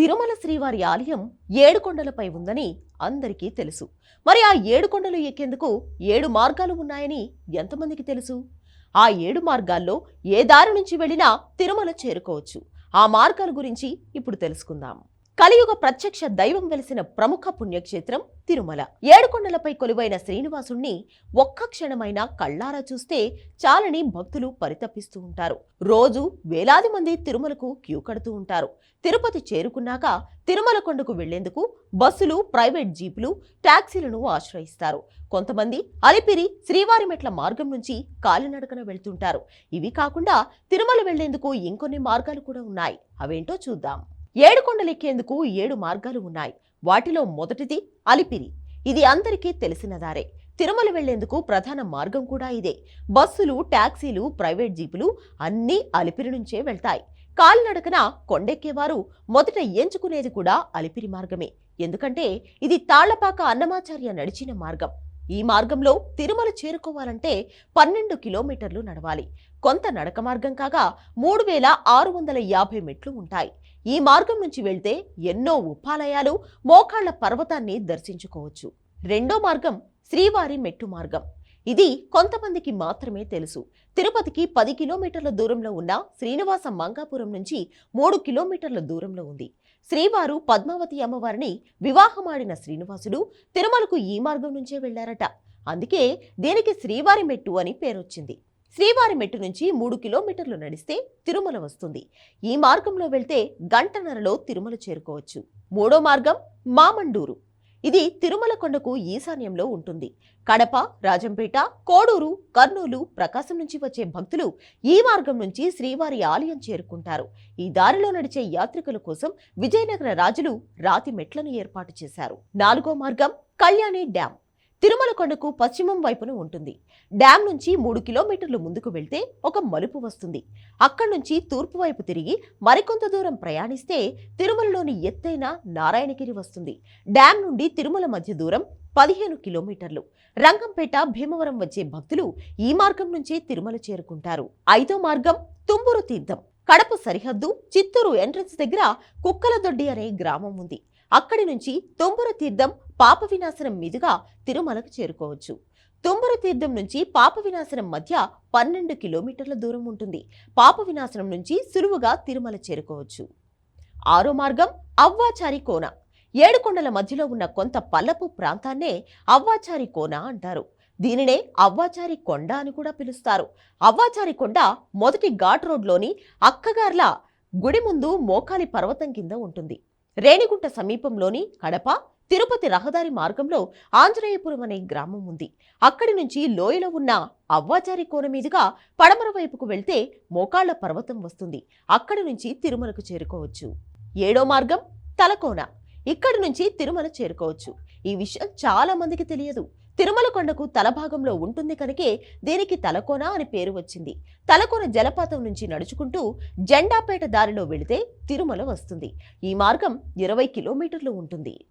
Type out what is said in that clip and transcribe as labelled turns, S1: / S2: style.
S1: తిరుమల శ్రీవారి ఆలయం ఏడుకొండలపై ఉందని అందరికీ తెలుసు. మరి ఆ ఏడుకొండలు ఎక్కేందుకు ఏడు మార్గాలు ఉన్నాయని ఎంతమందికి తెలుసు? ఆ ఏడు మార్గాల్లో ఏ దారి నుంచి వెళ్ళినా తిరుమల చేరుకోవచ్చు. ఆ మార్గాల గురించి ఇప్పుడు తెలుసుకుందాం. కలియుగ ప్రత్యక్ష దైవం వెలిసిన ప్రముఖ పుణ్యక్షేత్రం తిరుమల. ఏడుకొండలపై కొలువైన శ్రీనివాసుణ్ణి ఒక్క క్షణమైనా కళ్ళారా చూస్తే చాలని భక్తులు పరితపిస్తూ ఉంటారు. రోజు వేలాది మంది తిరుమలకు క్యూ కడుతూ ఉంటారు. తిరుపతి చేరుకున్నాక తిరుమల కొండకు వెళ్ళేందుకు బస్సులు ప్రైవేట్ జీపులు ట్యాక్సీలను ఆశ్రయిస్తారు. కొంతమంది అలిపిరి శ్రీవారిమెట్ల మార్గం నుంచి కాలినడకన వెళ్తుంటారు. ఇవి కాకుండా తిరుమల వెళ్ళేందుకు ఇంకొన్ని మార్గాలు కూడా ఉన్నాయి. అవేంటో చూద్దాం. ఏడు కొండలెక్కేందుకు ఏడు మార్గాలు ఉన్నాయి. వాటిలో మొదటిది అలిపిరి. ఇది అందరికీ తెలిసిన దారే తిరుమల వెళ్ళేందుకు ప్రధాన మార్గం కూడా ఇదే. బస్సులు టాక్సీలు ప్రైవేట్ జీపులు అన్నీ అలిపిరి నుంచే వెళ్తాయి. కాలినడకన కొండెక్కేవారు మొదట ఎంచుకునేది కూడా అలిపిరి మార్గమే. ఎందుకంటే ఇది తాళ్ళపాక అన్నమాచార్య నడిచిన మార్గం. ఈ మార్గంలో తిరుమల చేరుకోవాలంటే పన్నెండు కిలోమీటర్లు నడవాలి. కొంత నడక మార్గం కాగా మూడు వేల ఆరు వందల యాభై మెట్లు ఉంటాయి. ఈ మార్గం నుంచి వెళ్తే ఎన్నో ఉపాలయాలు మోకాళ్ళ పర్వతాన్ని దర్శించుకోవచ్చు. రెండో మార్గం శ్రీవారి మెట్టు మార్గం. ఇది కొంతమందికి మాత్రమే తెలుసు. తిరుపతికి పది కిలోమీటర్ల దూరంలో ఉన్న శ్రీనివాస మంగాపురం నుంచి మూడు కిలోమీటర్ల దూరంలో ఉంది. శ్రీవారు పద్మావతి అమ్మవారిని వివాహమాడిన శ్రీనివాసుడు తిరుమలకు ఈ మార్గం నుంచే వెళ్ళారట అందుకే దీనికి శ్రీవారి మెట్టు అని పేరొచ్చింది. శ్రీవారి మెట్టు నుంచి మూడు కిలోమీటర్లు నడిస్తే తిరుమల వస్తుంది. ఈ మార్గంలో వెళ్తే గంటన్నరలో తిరుమల చేరుకోవచ్చు. మూడో మార్గం మామండూరు. ఇది తిరుమల కొండకు ఈశాన్యంలో ఉంటుంది. కడప రాజంపేట కోడూరు కర్నూలు ప్రకాశం నుంచి వచ్చే భక్తులు ఈ మార్గం నుంచి శ్రీవారి ఆలయం చేరుకుంటారు. ఈ దారిలో నడిచే యాత్రికుల కోసం విజయనగర రాజులు రాతి మెట్లను ఏర్పాటు చేశారు. నాలుగో మార్గం కళ్యాణి డ్యాం. తిరుమల కొండకు పశ్చిమం వైపున ఉంటుంది. డ్యాం నుంచి మూడు కిలోమీటర్లు ముందుకు వెళ్తే ఒక మలుపు వస్తుంది. అక్కడి నుంచి తూర్పు వైపు తిరిగి మరికొంత దూరం ప్రయాణిస్తే తిరుమలలోని ఎత్తైన నారాయణగిరి వస్తుంది. డ్యాం నుండి తిరుమల మధ్య దూరం పదిహేను కిలోమీటర్లు. రంగంపేట భీమవరం వచ్చే భక్తులు ఈ మార్గం నుంచే తిరుమల చేరుకుంటారు. ఐదో మార్గం తుంబురు తీర్థం. కడప సరిహద్దు చిత్తూరు ఎంట్రన్స్ దగ్గర కుక్కలదొడ్డి అనే గ్రామం ఉంది. అక్కడి నుంచి తుంబుర తీర్థం పాప వినాశనం మీదుగా తిరుమలకు చేరుకోవచ్చు. తుంబుర తీర్థం నుంచి పాప వినాశనం మధ్య పన్నెండు కిలోమీటర్ల దూరం ఉంటుంది. పాప వినాశనం నుంచి సులువుగా తిరుమల చేరుకోవచ్చు. ఆరో మార్గం అవ్వాచారి కోన. ఏడుకొండల మధ్యలో ఉన్న కొంత పల్లపు ప్రాంతాన్నే అవ్వాచారి కోన అంటారు. దీనినే అవ్వాచారి కొండ అని కూడా పిలుస్తారు. అవ్వాచారి కొండ మొదటి ఘాట్ రోడ్లోని అక్కగార్ల గుడి ముందు మోకాలి పర్వతం కింద ఉంటుంది. రేణిగుంట సమీపంలోని కడప తిరుపతి రహదారి మార్గంలో ఆంజనేయపురం అనే గ్రామం ఉంది. అక్కడి నుంచి లోయలో ఉన్న అవ్వాచారి కోన మీదుగా పడమర వైపుకు వెళ్తే మోకాళ్ళ పర్వతం వస్తుంది. అక్కడి నుంచి తిరుమలకు చేరుకోవచ్చు. ఏడో మార్గం తలకోన. ఇక్కడి నుంచి తిరుమల చేరుకోవచ్చు. ఈ విషయం చాలా మందికి తెలియదు. తిరుమల కొండకు తలభాగంలో ఉంటుంది కనుకే దీనికి తలకోన అని పేరు వచ్చింది. తలకోన జలపాతం నుంచి నడుచుకుంటూ జెండాపేట దారిలో వెళితే తిరుమల వస్తుంది. ఈ మార్గం ఇరవై కిలోమీటర్లు ఉంటుంది.